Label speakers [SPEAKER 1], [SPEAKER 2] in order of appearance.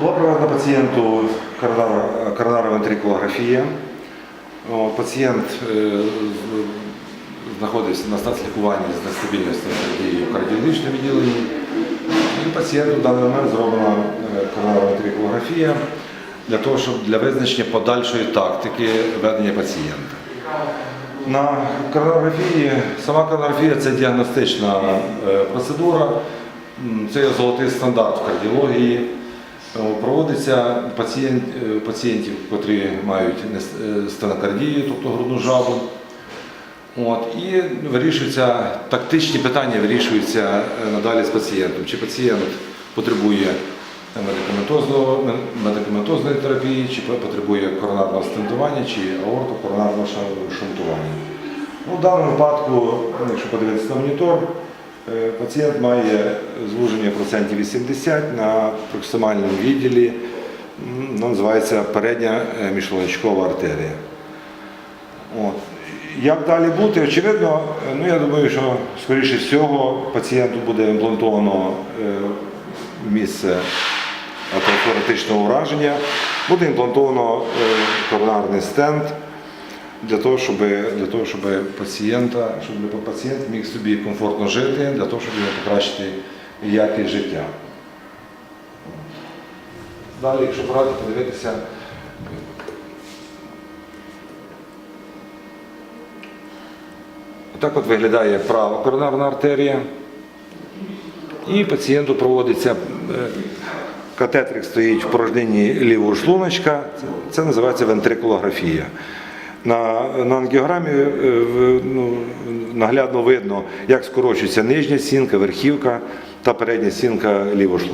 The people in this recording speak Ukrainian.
[SPEAKER 1] Була проведена пацієнту коронар- коронарна вентрикулографія. Пацієнт е, знаходився на стаці лікування з нестабільністю в кардіологічному відділенні. І пацієнту в даний момент зроблена е, коронарна вентрикулографія для того, щоб для визначення подальшої тактики ведення пацієнта. На коронарографії, сама коронарографія це діагностична е, процедура, це є золотий стандарт в кардіології. Е, Проводиться пацієнт, е, пацієнтів, котрі мають е, стенокардію, тобто грудну жабу. От, і вирішуються тактичні питання вирішуються надалі з пацієнтом. Чи пацієнт потребує медикаментозної терапії, чи потребує коронарного стентування, чи аортокоронарного шунтування. Ну, в даному випадку, якщо подивитися на монітор, пацієнт має звуження процентів 80 на проксимальному відділі, ну, називається передня е, міжшлуночкова артерія. От. Як далі бути? Очевидно, е, ну я думаю, що скоріше всього пацієнту буде імплантовано е, місце атеросклеротичного ураження, буде імплантовано е, коронарний стенд для того, щоб, для того, щоб пацієнта, щоб пацієнт міг собі комфортно жити, для того, щоб покращити якість життя. Далі, якщо брати, подивитися. Так от виглядає права коронарна артерія. І пацієнту проводиться е, катетрик стоїть в порожнині лівого шлуночка. Це називається вентрикулографія. На, на ангіограмі е, ну, наглядно видно, як скорочується нижня стінка, верхівка та передня стінка лівого шлуночка.